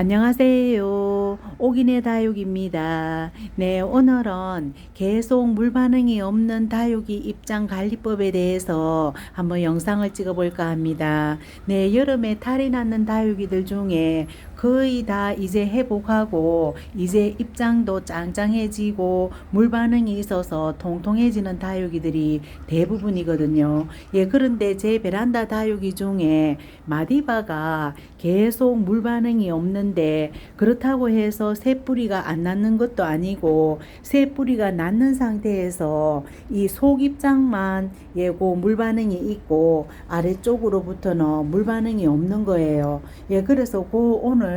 안녕하세요. 오기네 다육입니다. 네, 오늘은 계속 물 반응이 없는 다육이 입장 관리법에 대해서 한번 영상을 찍어 볼까 합니다. 네, 여름에 탈이 났는 다육이들 중에 거의 다 이제 회복하고 이제 입장도 짱짱해지고 물 반응이 있어서 통통해지는 다육이들이 대부분이거든요. 예, 그런데 제 베란다 다육이 중에 마디바가 계속 물 반응이 없는데 그렇다고 해서 새 뿌리가 안 낳는 것도 아니고 새 뿌리가 낳는 상태에서 이 속 입장만 예고 물 반응이 있고 아래쪽으로부터는 물 반응이 없는 거예요. 예, 그래서 그 오늘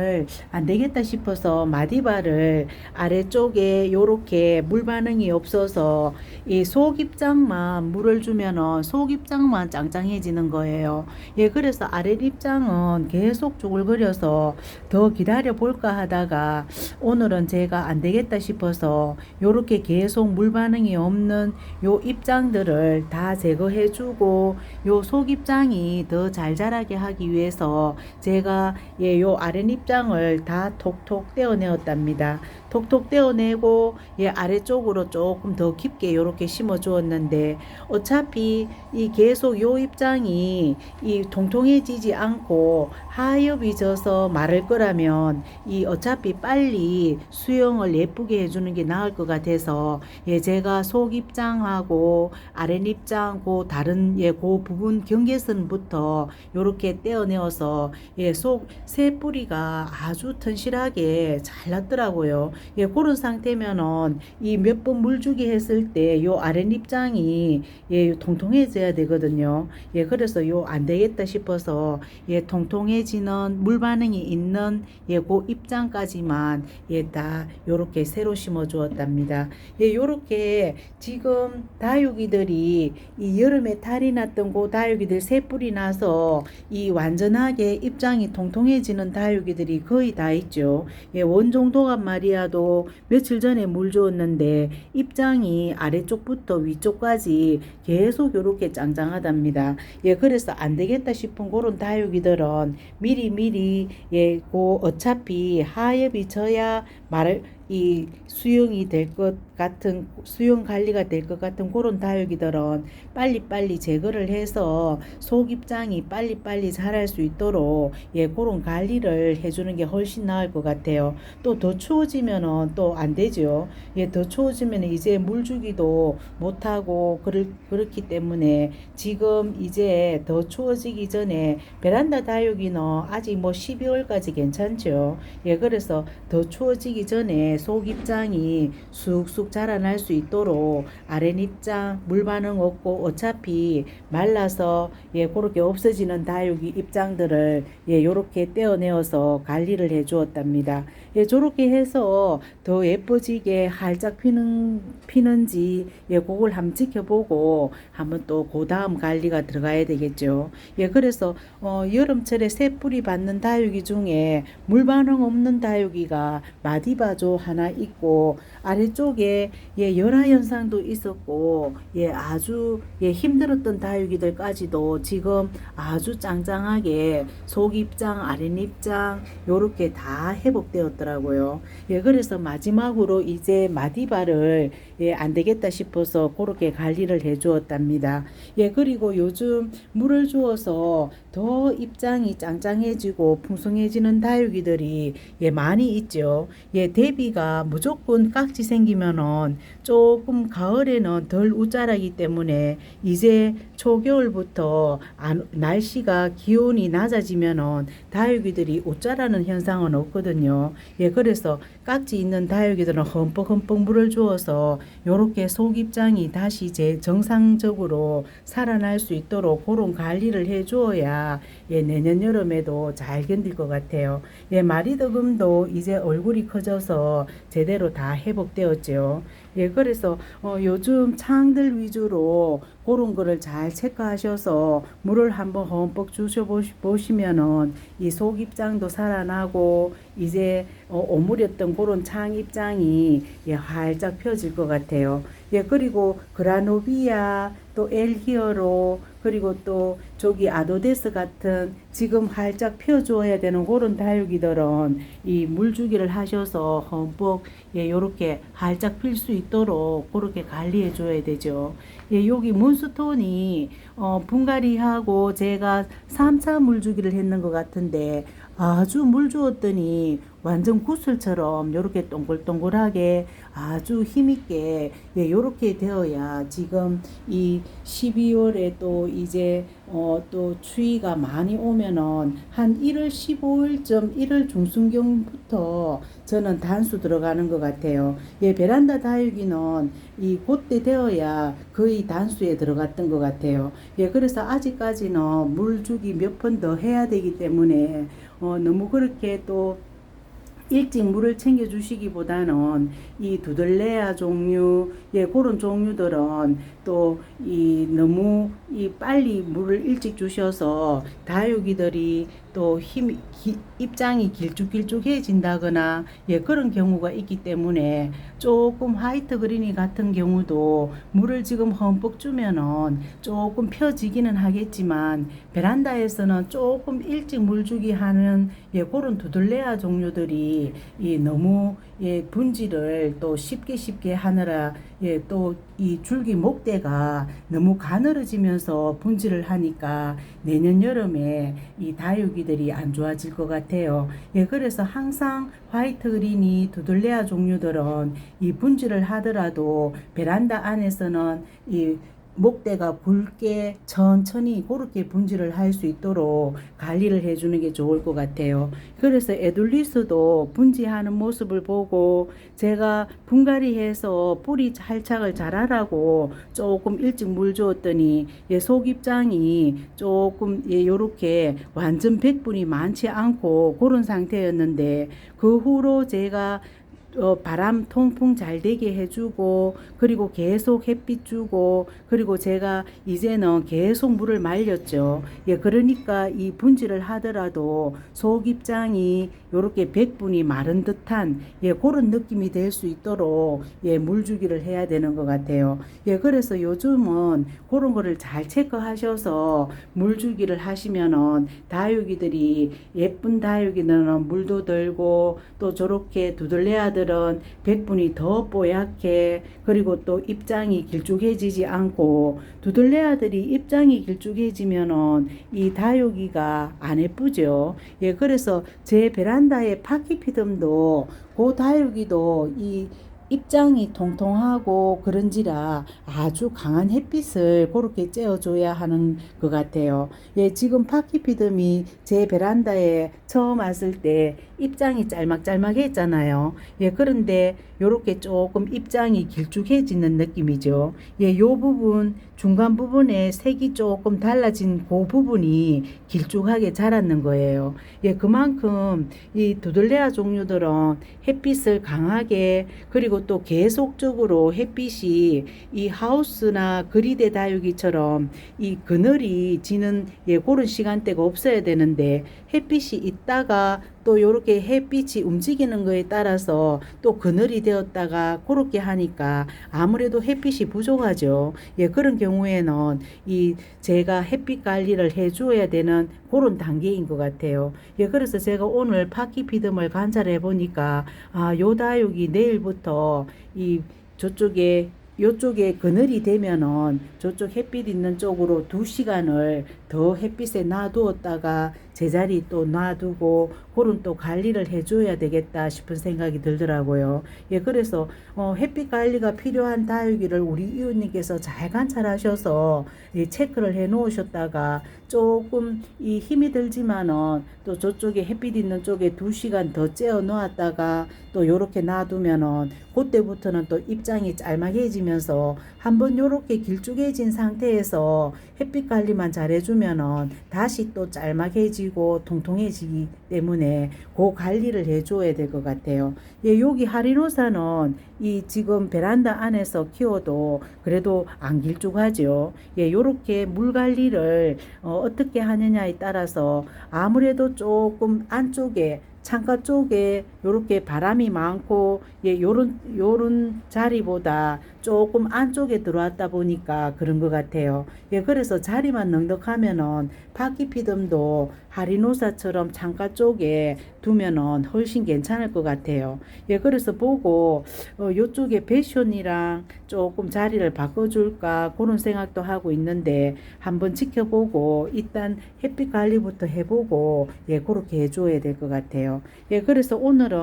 안 되겠다 싶어서 마디바를 아래쪽에 요렇게 물 반응이 없어서 이 속 입장만 물을 주면은 속 입장만 짱짱해지는 거예요. 예, 그래서 아래 입장은 계속 쭈글거려서 더 기다려 볼까 하다가 오늘은 제가 안 되겠다 싶어서 요렇게 계속 물 반응이 없는 요 입장들을 다 제거해 주고 요 속 입장이 더 잘 자라게 하기 위해서 제가 예, 요 아랫 입 장을 다 톡톡 떼어내었답니다. 톡톡 떼어내고 예, 아래쪽으로 조금 더 깊게 요렇게 심어 주었는데 어차피 이 계속 요 입장이 이 통통해지지 않고 하엽이 져서 마를 거라면 이 어차피 빨리 수영을 예쁘게 해주는 게 나을 것 같아서 예 제가 속 입장하고 아랫 입장 그 다른 예그 부분 경계선부터 요렇게 떼어내어서 예속 새 뿌리가 아주 튼실하게 잘 났더라고요. 예 그런 상태면은 이 몇 번 물주기 했을 때 요 아랫 입장이 예 통통해져야 되거든요. 예 그래서 요 안 되겠다 싶어서 예 통통해지는 물 반응이 있는 예고 입장까지만 예 다 요렇게 새로 심어 주었답니다. 예 요렇게 지금 다육이들이 이 여름에 탈이 났던 그 다육이들 새 뿌리 나서 이 완전하게 입장이 통통해지는 다육이들이 거의 다 있죠. 예 원종도가 말이야도 며칠 전에 물 주었는데 입장이 아래쪽부터 위쪽까지 계속 요렇게 짱짱하답니다. 예 그래서 안 되겠다 싶은 그런 다육이들은 미리 미리 예, 고 어차피 하엽이 져야 말을 이 수영이 될 것 같은 수영 관리가 될 것 같은 그런 다육이들은 빨리빨리 제거를 해서 속 입장이 빨리빨리 자랄 수 있도록 예 그런 관리를 해주는 게 훨씬 나을 것 같아요. 또 더 추워지면은 또 안 되죠. 예더 추워지면 이제 물 주기도 못하고 그럴 그렇기 때문에 지금 이제 더 추워지기 전에 베란다 다육이는 아직 뭐 12월까지 괜찮죠. 예 그래서 더 추워지기 전에 속 입장이 쑥쑥 자라날 수 있도록 아랫 입장 물 반응 없고 어차피 말라서 예 그렇게 없어지는 다육이 입장들을 예 요렇게 떼어내어서 관리를 해 주었답니다. 예 저렇게 해서 더 예뻐지게 활짝 피는 피는지 예 그걸 한번 지켜보고 한번 또 그 다음 관리가 들어가야 되겠죠. 예 그래서 어 여름철에 새 뿌리 받는 다육이 중에 물 반응 없는 다육이가 마디바조 하나 있고 아래쪽에 예 열화 현상도 있었고 예 아주 예 힘들었던 다육이들까지도 지금 아주 짱짱하게 속 입장 아랫 입장 요렇게 다 회복되었더라고요. 예 그래서 마지막으로 이제 마디바를 예 안 되겠다 싶어서 그렇게 관리를 해 주었답니다. 예 그리고 요즘 물을 주어서 더 입장이 짱짱해지고 풍성해지는 다육이들이 예 많이 있죠. 예 대비 가 무조건 깍지 생기면은 조금 가을에는 덜 우짜라기 때문에 이제 초겨울부터 안- 날씨가 기온이 낮아지면은 다육이들이 우짜라는 현상은 없거든요. 예 그래서 깍지 있는 다육이들은 흠뻑흠뻑 물을 주어서 요렇게 속 입장이 다시 제 정상적으로 살아날 수 있도록 그런 관리를 해 주어야 예 내년 여름에도 잘 견딜 것 같아요. 예 마리더금도 이제 얼굴이 커져서 제대로 다 회복되었죠. 예 그래서 어 요즘 창들 위주로 그런 거를 잘 체크하셔서 물을 한번 흠뻑 주셔 보시면은 이 속 입장도 살아나고 이제 어, 오므렸던 그런 창 입장이 예, 활짝 펴질 것 같아요. 예, 그리고 그라노비아 또 엘히어로 그리고 또 저기 아도데스 같은 지금 활짝 펴줘야 되는 그런 다육이들은 이 물주기를 하셔서 흠뻑 예, 요렇게 활짝 필 수 있도록 그렇게 관리해 줘야 되죠. 예, 여기 문스톤이 어, 분갈이하고 제가 3차 물주기를 했는 것 같은데 아주 물 주었더니 완전 구슬처럼 요렇게 동글동글하게 아주 힘있게 예, 요렇게 되어야 지금 이 12월에 또 이제 어, 또 추위가 많이 오면은 한 1월 15일쯤 1월 중순경부터 저는 단수 들어가는 것 같아요. 예, 베란다 다육이는 이 그때 되어야 거의 단수에 들어갔던 것 같아요. 예, 그래서 아직까지는 물 주기 몇 번 더 해야 되기 때문에 어, 너무 그렇게 또 일찍 물을 챙겨 주시기보다는 이 두들레아 종류 예 그런 종류들은 또 이 너무 이 빨리 물을 일찍 주셔서 다육이들이 또힘 입장이 길쭉길쭉해진다거나 예 그런 경우가 있기 때문에 조금 화이트 그린이 같은 경우도 물을 지금 흠뻑 주면은 조금 펴지기는 하겠지만 베란다에서는 조금 일찍 물 주기 하는 예 그런 두들레아 종류들이 이 너무 예 분지를 또 쉽게 쉽게 하느라 예 또 이 줄기 목대가 너무 가늘어지면서 분지를 하니까 내년 여름에 이 다육이들이 안 좋아질 것 같아요. 예 그래서 항상 화이트 그린이 두들레아 종류들은 이 분지를 하더라도 베란다 안에서는 이 목대가 굵게 천천히 그렇게 분지를 할수 있도록 관리를 해주는 게 좋을 것 같아요. 그래서 에둘리스도 분지하는 모습을 보고 제가 분갈이해서 뿌리 활착을 잘하라고 조금 일찍 물 주었더니 예, 속입장이 조금 예, 요렇게 완전 백분이 많지 않고 그런 상태였는데 그 후로 제가 어, 바람 통풍 잘 되게 해주고 그리고 계속 햇빛 주고 그리고 제가 이제는 계속 물을 말렸죠. 예, 그러니까 이 분지를 하더라도 속 입장이 요렇게 백분이 마른 듯한 예, 그런 느낌이 될 수 있도록 예, 물 주기를 해야 되는 것 같아요. 예, 그래서 요즘은 그런 거를 잘 체크하셔서 물 주기를 하시면은 다육이들이 예쁜 다육이들은 물도 들고 또 저렇게 두들레아들 아들은 백분이 더 뽀얗게 그리고 또 입장이 길쭉해지지 않고 두들레 아들이 입장이 길쭉해지면은 이 다육이가 안 예쁘죠. 예, 그래서 제 베란다 에 파키피듬도 그 다육이도 이 입장이 통통하고 그런지라 아주 강한 햇빛을 그렇게 쬐어줘야 하는 것 같아요. 예, 지금 파키피듬이 제 베란다에 처음 왔을 때 입장이 짤막짤막했잖아요. 예, 그런데 요렇게 조금 입장이 길쭉해지는 느낌이죠. 예, 요 부분 중간 부분에 색이 조금 달라진 그 부분이 길쭉하게 자랐는 거예요. 예, 그만큼 이 두들레아 종류들은 햇빛을 강하게 그리고 또 계속적으로 햇빛이 이 하우스나 그리데 다육이처럼 이 그늘이 지는 예, 그런 시간대가 없어야 되는데 햇빛이 있다가 또 요렇게 햇빛이 움직이는 거에 따라서 또 그늘이 되었다가 그렇게 하니까 아무래도 햇빛이 부족하죠. 예, 그런 경우에는 이 제가 햇빛 관리를 해 주어야 되는 그런 단계인 것 같아요. 예, 그래서 제가 오늘 파키피듬을 관찰해 보니까 아, 요 다육이 내일부터 이 저쪽에 요쪽에 그늘이 되면은 저쪽 햇빛 있는 쪽으로 두 시간을 더 햇빛에 놔두었다가 제자리 또 놔두고 그런 또 관리를 해줘야 되겠다 싶은 생각이 들더라고요. 예, 그래서 어, 햇빛 관리가 필요한 다육이를 우리 이웃님께서 잘 관찰하셔서 예, 체크를 해 놓으셨다가 조금 이 힘이 들지만은 또 저쪽에 햇빛 있는 쪽에 두 시간 더 째어 놓았다가 또 요렇게 놔두면은 그때부터는 또 입장이 짤막해지면서 한번 요렇게 길쭉해진 상태에서 햇빛 관리만 잘 해주면은 다시 또 짤막해지고 통통해지기 때문에 그 관리를 해줘야 될 것 같아요. 예, 여기 하리노사는 이 지금 베란다 안에서 키워도 그래도 안 길쭉하죠. 예, 요렇게 물 관리를 어, 어떻게 하느냐에 따라서 아무래도 조금 안쪽에 창가 쪽에 요렇게 바람이 많고 예 요런 요런 자리보다 조금 안쪽에 들어왔다 보니까 그런 것 같아요. 예 그래서 자리만 넉넉하면은 바퀴 피듬도 하리노사처럼 창가 쪽에 두면은 훨씬 괜찮을 것 같아요. 예 그래서 보고 어 요쪽에 패션이랑 조금 자리를 바꿔줄까 그런 생각도 하고 있는데 한번 지켜보고 일단 햇빛 관리부터 해보고 예 그렇게 해줘야 될 것 같아요. 예 그래서 오늘은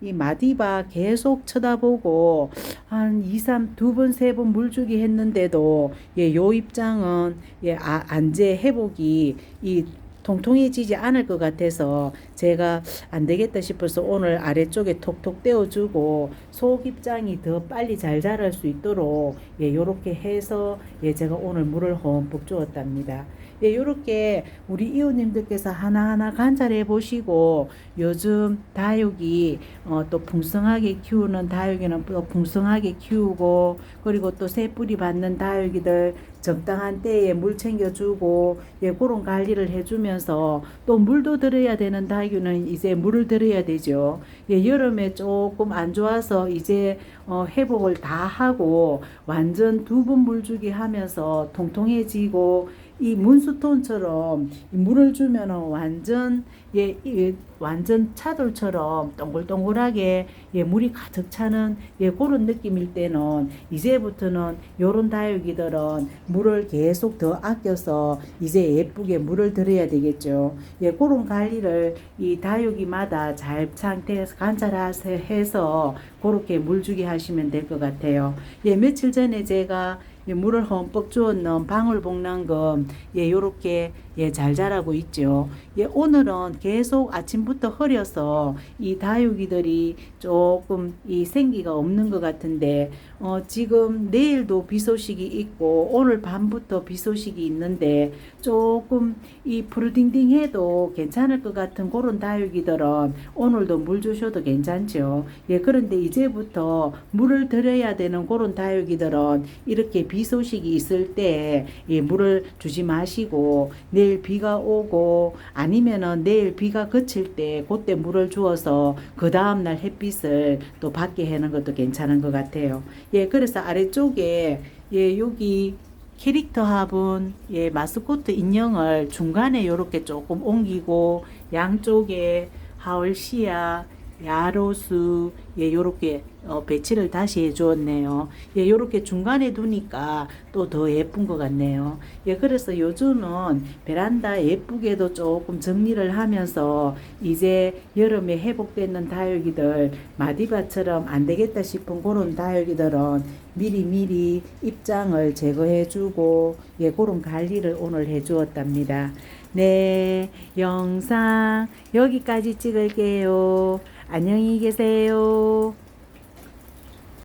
이 마디바 계속 쳐다보고 한 2, 3, 두 번, 세 번 물주기 했는데도 예 요 입장은 예 아, 안제 회복이 이 통통해지지 않을 것 같아서 제가 안 되겠다 싶어서 오늘 아래쪽에 톡톡 떼어주고 속 입장이 더 빨리 잘 자랄 수 있도록 예 요렇게 해서 예 제가 오늘 물을 흠뻑 주었답니다. 예 요렇게 우리 이웃님들께서 하나하나 관찰해 보시고 요즘 다육이 어, 또 풍성하게 키우는 다육이는 또 풍성하게 키우고 그리고 또 새뿌리 받는 다육이들 적당한 때에 물 챙겨주고 예 그런 관리를 해주면서 또 물도 들어야 되는 다육이는 이제 물을 들어야 되죠. 예 여름에 조금 안 좋아서 이제 어, 회복을 다 하고 완전 두 번 물주기 하면서 통통해지고 이 문수톤처럼 이 물을 주면은 완전 예, 이 완전 차돌처럼 동글동글하게 예, 물이 가득 차는 예, 그런 느낌일 때는 이제부터는 요런 다육이들은 물을 계속 더 아껴서 이제 예쁘게 물을 들여야 되겠죠. 예, 그런 관리를 이 다육이마다 잘 상태에서 관찰해서 그렇게 물 주기 하시면 될 것 같아요. 예, 며칠 전에 제가 예, 물을 흠뻑 주었는 방울복랑금 예 요렇게 예잘 자라고 있죠. 예 오늘은 계속 아침부터 흐려서 이 다육이들이 조금 이 생기가 없는 것 같은데 어 지금 내일도 비 소식이 있고 오늘 밤부터 비 소식이 있는데 조금 이 푸르딩딩해도 괜찮을 것 같은 그런 다육이들은 오늘도 물 주셔도 괜찮죠. 예 그런데 이제부터 물을 들여야 되는 그런 다육이들은 이렇게 비 소식이 있을 때 예, 물을 주지 마시고 내일 비가 오고 아니면은 내일 비가 그칠 때 그때 물을 주어서 그 다음 날 햇빛 을 또 받게 하는 것도 괜찮은 것 같아요. 예, 그래서 아래쪽에 예, 여기 캐릭터 화분, 예, 마스코트 인형을 중간에 이렇게 조금 옮기고 양쪽에 하얼시아, 야로수, 예, 요렇게 어, 배치를 다시 해 주었네요. 예, 요렇게 중간에 두니까 또 더 예쁜 것 같네요. 예, 그래서 요즘은 베란다 예쁘게도 조금 정리를 하면서 이제 여름에 회복되는 다육이들 마디바처럼 안 되겠다 싶은 그런 다육이들은 미리 미리 입장을 제거해 주고 예, 그런 관리를 오늘 해 주었답니다. 네, 영상 여기까지 찍을게요. 안녕히 계세요.